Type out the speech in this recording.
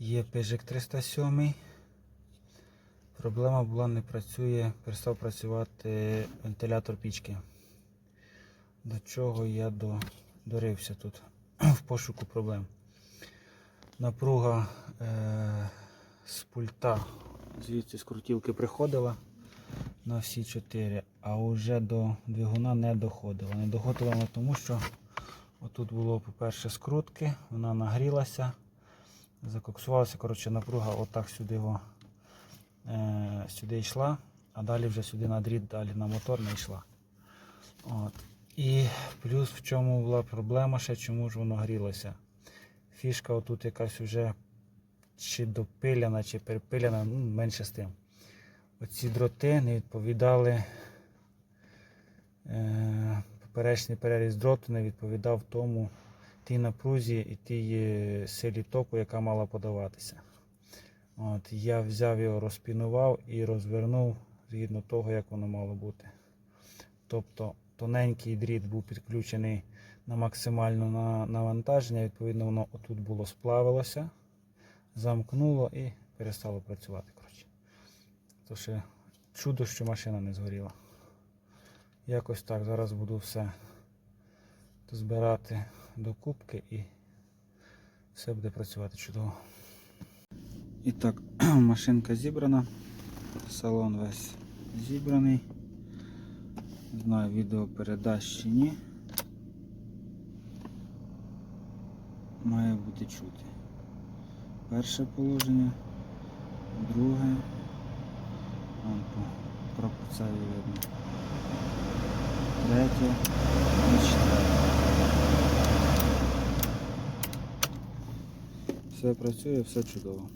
Є пижик 307. Проблема була не працює, перестав працювати вентилятор пічки. До чого я до, дорився тут в пошуку проблем. Напруга е, з пульта звідси з крутілки приходила на всі чотири, а вже до двигуна не доходила. Не доходила вона тому, що отут було, по-перше, скрутки, вона нагрілася, закоксувалася, коротше, напруга отак сюди, його, е, сюди йшла, а далі вже сюди на дріт, далі на мотор не йшла. От. І плюс в чому була проблема ще, чому ж воно грілося. Фішка отут якась вже чи допиляна, чи перепиляна, ну, менше з тим. Оці дроти не відповідали. Е, поперечний переріз дроту не відповідав тому тій напрузі і тій силі току, яка мала подаватися. От, я взяв його, розпінував і розвернув згідно того, як воно мало бути. Тобто тоненький дріт був підключений на максимальне навантаження, відповідно, воно отут було сплавилося, замкнуло і перестало працювати. Коротше. Ще чудо, що машина не згоріла. Якось так. Зараз буду все збирати до кубки і все буде працювати чудово. І так, машинка зібрана, салон весь зібраний. Не знаю, відео передасть чи ні. Має бути чути. Перше положення, друге. Вон по пропорції видно. Третє і четверте. Все працює, все чудово.